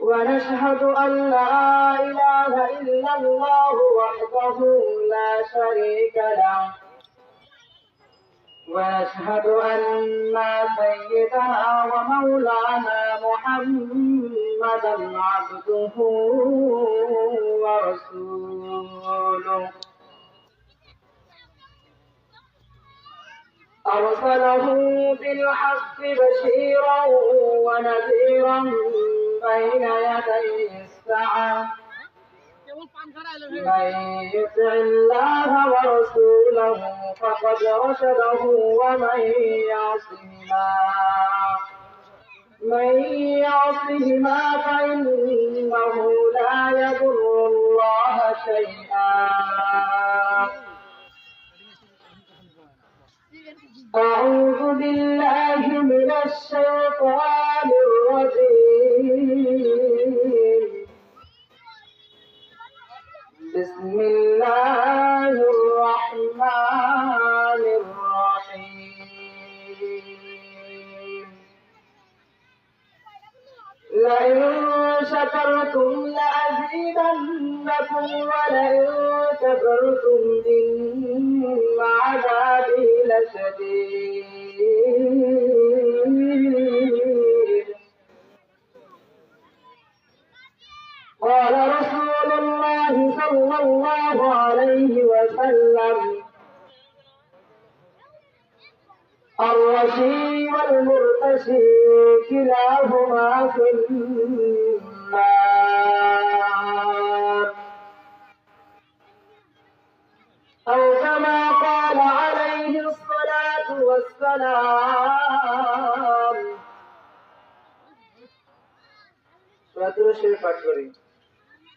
ونشهد أن لا إله إلا الله وحده لا شريك له. ونشهد أن سيدنا ومولانا محمدا عبده ورسوله. أرسله بالحق بشيرا ونذيرا بين يدي الساعة من يطع الله ورسوله فقد رشده ومن يعصهما من يعصهما فإنه لا يضر الله شيئا أعوذ بالله من الشيطان قال رسول الله صلى الله عليه وسلم الرشي والمرتشي كلاهما في النار أو كما قال عليه الصلاة والسلام سورة الشريف أكبرين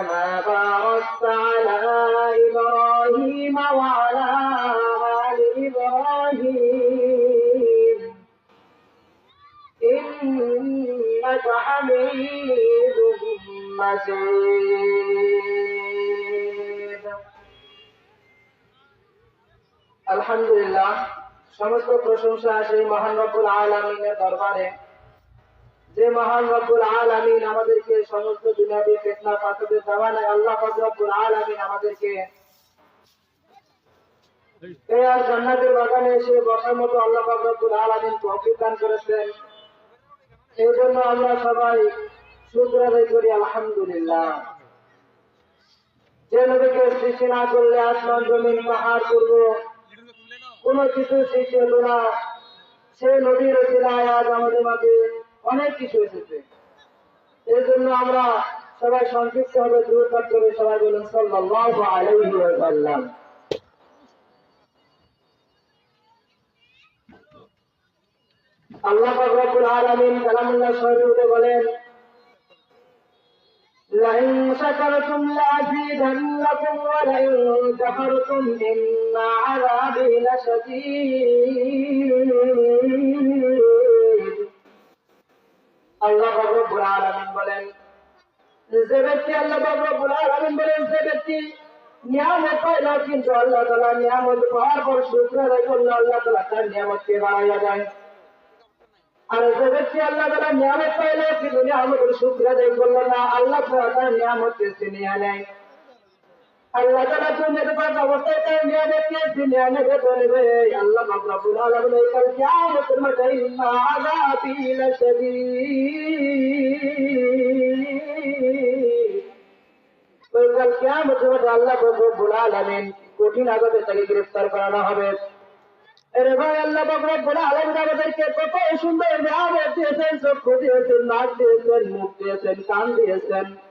كما باركت على إبراهيم وعلى آل إبراهيم إنك حميد مجيد আলহামদুলিল্লাহ সমস্ত প্রশংসা সেই মহান রব্বুল আলমিনের দরবারে যে মহান রব্বুল আলমিন আমাদেরকে সমস্ত দুনিয়াবি ফেতনা পাথরের জামানায় আল্লাহ রব্বুল আলমিন আমাদেরকে এই আর জান্নাতের বাগানে এসে বসার মতো আল্লাহ রব্বুল আলমিন তৌফিক দান করেছেন। এই জন্য আমরা সবাই শুক্র আদায় করি, আলহামদুলিল্লাহ। যে নদীকে সৃষ্টি না করলে আসমান, জমিন, পাহাড়, পূর্ব কোন কিছু সৃষ্টি হলো না। সে নদীর ওসিলায় আজ আমাদের মাঝে অনেক কিছু এসেছে এই জন্য আমরা সবাই সংক্ষিপ্ত হবে দূর করে সবাই বলুন সাল্লাল্লাহু আলাইহি ওয়া সাল্লাম আল্লাহ পাক রব্বুল আলামিন কালামুল্লাহ শরীফে বলেন لئن شكرتم لأزيدنكم ولئن كفرتم إن عذابي لشديد আল্লাহ নিয়ামত পাইল কিন্তু আল্লাহ তাআলা নিয়ামত করল না আল্লাহ তার নেয়। আল্লাহ তালা কঠিন আযাবে তাকে গ্রেফতার করানো হবে। আরে ভাই, আল্লাহ রব্বুল আলামিন আমাদেরকে কত সুন্দর দিয়েছেন, চক্ষু দিয়েছেন, নাক দিয়েছেন, মুখ দিয়েছেন, কান দিয়েছেন।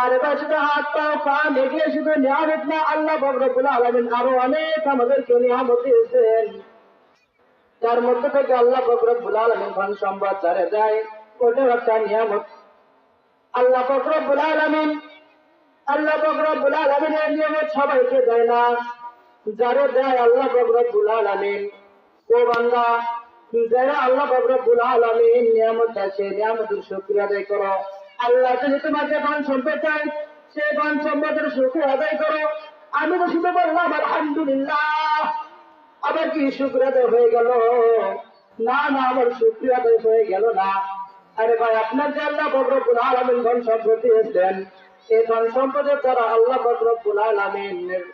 আরে ভাই শুধু হাত পা পা মেঘে শুধু নিয়ামত না, আল্লাহ রব্বুল আলামিন আরও অনেক আমাদেরকে নিয়ামত দিয়েছেন। তার মধ্যে থেকে আল্লাহ রব্বুল আলামিন ধন সম্পদ যারা দেয় ওটাও একটা নিয়ামত। আল্লাহ রব্বুল আলামিন, আল্লাহ রব্বুল আলামিনের নিয়ামত সবাইকে দেয় না। যারা দেয় আল্লাহ রব্বুল আলামিন। ও বান্দা, যারা আল্লাহ রব্বুল আলামিন নিয়ামত আছে নিয়ামতের শুকরিয়া আদায় করো। আল্লাহ যদি তোমাকে ধন সম্পদ চাই সে ধন সম্পদের শুকরিয়া আদায় করো। আমি তো শুধু বললাম, আলহামদুলিল্লাহ। আবার কি আদায় হয়ে গেল? না না, আমার শুক্রিয়া আদায় হয়ে গেল না। আরে ভাই, আপনার যে আল্লাহ বকরবুল আলমিন ধন সম্পদ দিয়েছেন এই ধন সম্পদের দ্বারা আল্লাহ বকরবুল আলমিনের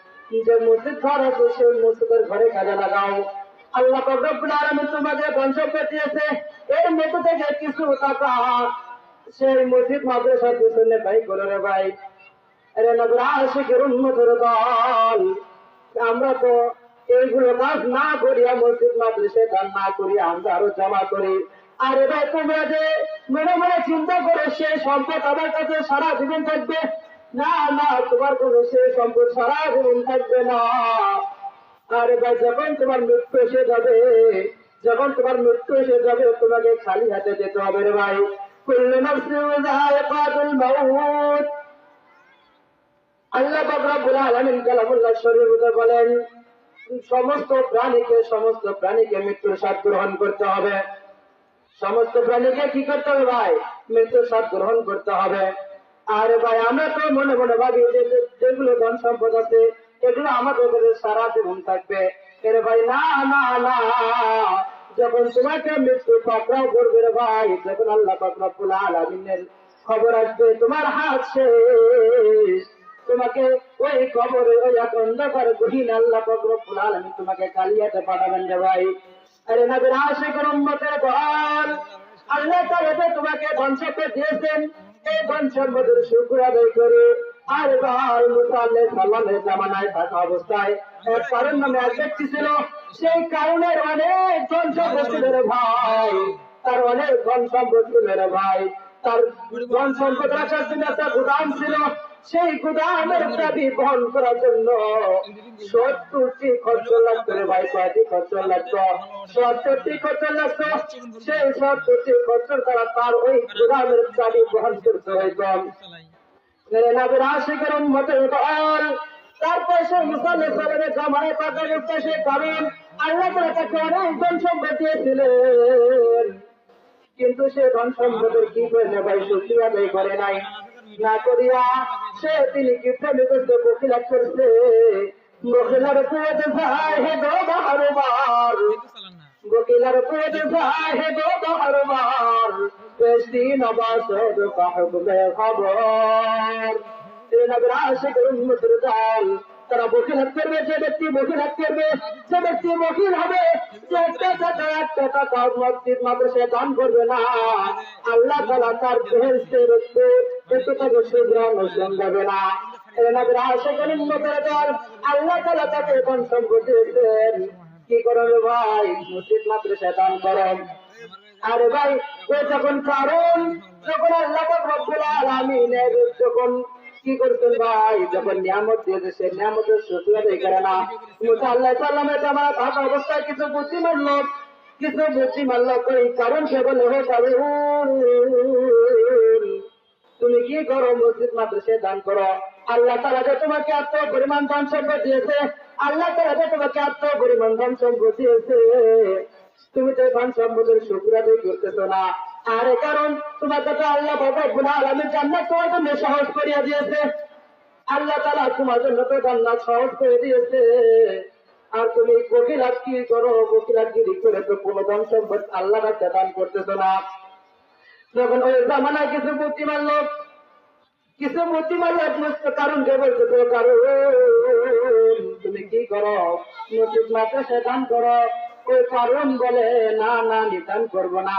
যে মসজিদ ঘর আছে সেই মসজিদের ঘরে কাজে লাগাও। আল্লাহ বকরবুল আলমিন তোমাদের ধন সম্পদ দিয়েছে। এর মধ্যে থেকে কিছু টাকা সেই মসজিদ মাদ্রাসার পিছনে ভাই করে রে ভাই। আরে নগর আশিকের উন্নতর দল। আমরা তো এইগুলো কাজ না করিয়া মসজিদ মাদ্রাসে দান না করিয়া আমরা আরও জমা করি। আর এবার তোমরা যে মনে মনে চিন্তা করে সে সম্পদ আমার কাছে সারা জীবন থাকবে? না না, তোমার কোনো সে সম্পদ সারা জীবন থাকবে না। আর এবার যখন তোমার মৃত্যু এসে যাবে, যখন তোমার মৃত্যু এসে যাবে, তোমাকে খালি হাতে যেতে হবে রে ভাই। কুল্লু নাফসিন যায়িকাতুল মাউত আল্লাহ বাবরাবুল আলমিন কালামুল্লাহ শরীর বলেন, সমস্ত প্রাণীকে সমস্ত প্রাণীকে মৃত্যুর স্বাদ গ্রহণ করতে হবে। সমস্ত প্রাণীকে কি করতে হবে ভাই? মৃত্যুর স্বাদ গ্রহণ করতে হবে। আর ভাই, আমরা তো মনে মনে ভাবি যেগুলো ধন সম্পদ আছে, এগুলো আমাদের সারা জীবন থাকবে। এর ভাই, না না না। যখন তোমাকে মৃত্যু পাকড়াও করবে রে ভাই যখন আল্লাহ পাকড়াবুল আলমিনের খবর আসবে, তোমার হাত শেষ। তোমাকে ওই কবরে, ওই অন্ধকার গহীন আল্লাহ রব্বুল আলামিন তোমাকে কালিয়াতে পাঠাবেন রে ভাই। আরে নবীর আশিকের উম্মতের দল আল্লাহ তাআলা যে তোমাকে ধ্বংস করে দিয়েছেন, এই ধ্বংস সম্পদের শুকর আদায় করে আর ভাই মুসা আলাইহিস সালামের জামানায় থাকা অবস্থায়, এক কারণ নামে এক ব্যক্তি ছিল সেই কারণের অনেক ধন সম্পদ ছিল রে ভাই তার অনেক ধন সম্পদ ছিল রে ভাই তার ধন সম্পদ রাখার জন্য একটা গুদাম ছিল, সেই গুদামের দাবি বহন করার জন্য সত্তরটি খরচ লাগতো রে ভাই, কয়টি খরচ লাগতো? সত্তরটি খরচ লাগতো, সেই সত্তরটি খরচ দ্বারা তার ওই গুদামের দাবি বহন করতে হইত। মেরে তারপর সে মুসলিম পাকা গেছে সে কারণ আল্লাহ তাআলা তাকে অনেক ধন সম্পদ দিয়েছিলেন। কিন্তু সে ধন সম্পদের কি করে ভাই? শুক্রিয়া আদায় করে নাই। না করিয়া সে তিনি কি প্রেমে করতে বকিলাত করছে? বকিলার পেট ভাই, হে গো বাহারবার বকিলার পেট ভাই, হে গো বাহারবার বেশি নবাসদ কাহবে খবর। নগর আশিক উম্মতের দল তারা বকিলাত করবে, যে ব্যক্তি বকিলাত করবে, যে ব্যক্তি বকিল হবে মাদ্রাসায় দান করবে না। আল্লাহ তালা তার বেহেস্তের একটু একটু তাকে সুগ্রাম হোসেন দেবে না। আল্লাহ তাকে কি ভাই? মসজিদ, মাদ্রাসায় দান করেন আরে ভাই কি করতেন ভাই? যখন নিয়ামত দিয়েছে সে নিয়ামতের শুক্রিয়া আদায় করে না আল্লাহ সাল্লামের জামাত থাকা অবস্থায় কিছু বুদ্ধিমান লোক কিছু বুদ্ধিমান লোক ওই কারণ সে বলে, হে কারুন, তুমি কি করো? মসজিদ মাদ্রাসায় দান করো। আল্লাহ তালা যে তোমাকে এত পরিমাণ দান সম্পদ দিয়েছে, আল্লাহ তারা যে তোমাকে আত্ম পরিমাণ ধন সম্পত্তি দিয়েছে, তুমি তো ধন সম্পদের শুক্র আদায় করতেছো না। আর কারণ তোমার কাছে আল্লাহ বাবা আলমের জান্নাত তোমার জন্য সহজ করিয়া দিয়েছে। আল্লাহ তালা তোমার জন্য তো জান্নাত সহজ করে দিয়েছে। আর তুমি কি করো কপিলাত গিরি করে তো কোনো ধন সম্পদ আল্লাহ দান করতেছো না। যখন ওই জামানায় কিছু বুদ্ধিমান লোক কিছু বুদ্ধিমান লোক মস্ত কারণ কে বলতেছো কারণ, তুমি কি করো? মসজিদ মাদ্রাসা দান করো। ওই কারণ বলে, না না, আমি দান করব না।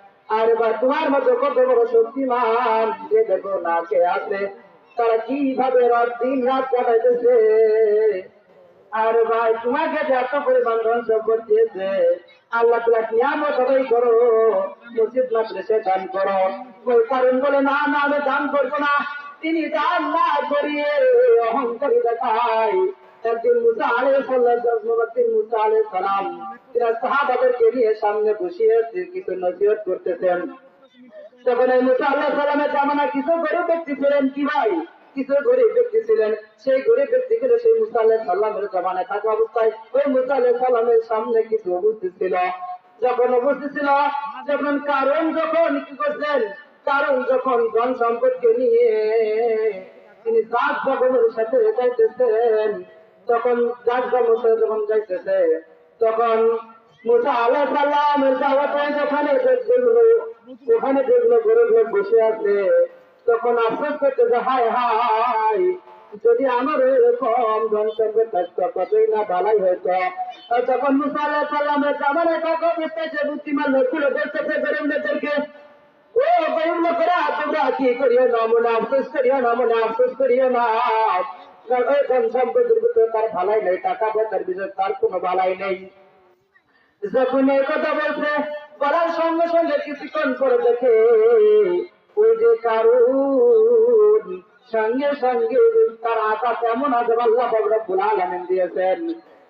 আর এবার তোমার মতো কত বড় শক্তিমান যে দেখো না খেয়ে আছে তারা কীভাবে রাত দিন রাত কাটাইতেছে। আর ভাই, তোমাকে এত পরিমাণ সম্পদ দিয়েছে, আল্লাহ তোমার নিয়ামত সবাই করো মসজিদ মাদ্রাসে দান করো। ওই কারণ বলে, না না, আমি দান করব না। তিনি দান না করিয়ে অহংকারী দেখায় একদিন মুসা আলে সাল্লাহ মুসা আলে সালাম। তিনি সাহাবাদেরকে নিয়ে সামনে বসিয়ে কিছু নসিহত করতেছেন। তখন এই মুসা আল্লাহ সালামের জামানা কিছু গরিব ব্যক্তি ছিলেন কি ভাই? কিছু গরিব ব্যক্তি ছিলেন। সেই গরিব ব্যক্তি ছিল সেই মুসা আল্লাহ সাল্লামের জামানায় থাকা অবস্থায়। ওই মুসা আল্লাহ সাল্লামের সামনে কিছু উপস্থিত ছিল। যখন উপস্থিত ছিল, যখন কারণ যখন কি করছেন? কারণ যখন ধন সম্পদকে নিয়ে তিনি দাস ভগবানের সাথে যাইতেছেন। তখন দাস ভগবানের যখন যাইতেছে, তখন মুসা আল্লাহ সাল্লামের দাওয়াতে যেখানে যেগুলো ওখানে যেগুলো গরিব লোক বসে আছে, তখন আফসোস করতেছে, হায় হায়, যদি আমার এরকম সম্পদ থাকতো কতই না ভালাই হতো তখন মুসা আল্লাহ সাল্লামের থাকা অবস্থায় যে বুদ্ধিমান লোকগুলো বলতেছে গরিব লোকদেরকে, ও গরিব লোকেরা, তোমরা কি করিও না, মনে আফসোস করিও না, মনে আফসোস করিও না। কারণ ওই ধন সম্পদের ভিতরে তার ভালাই নেই, টাকা পয়সার ভিতরে তার কোনো ভালাই নেই। যখন এই কথা বলছে, বলার সঙ্গে সঙ্গে কিছুক্ষণ করে দেখে ওই যে কারণ সঙ্গে সঙ্গে তার আকাশ এমন আছে আল্লাহ রব্বুল আলামিন দিয়েছেন।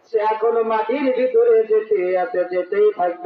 সে এখনও মাটির ভিতরে যেতে আছে, যেতেই থাকবে।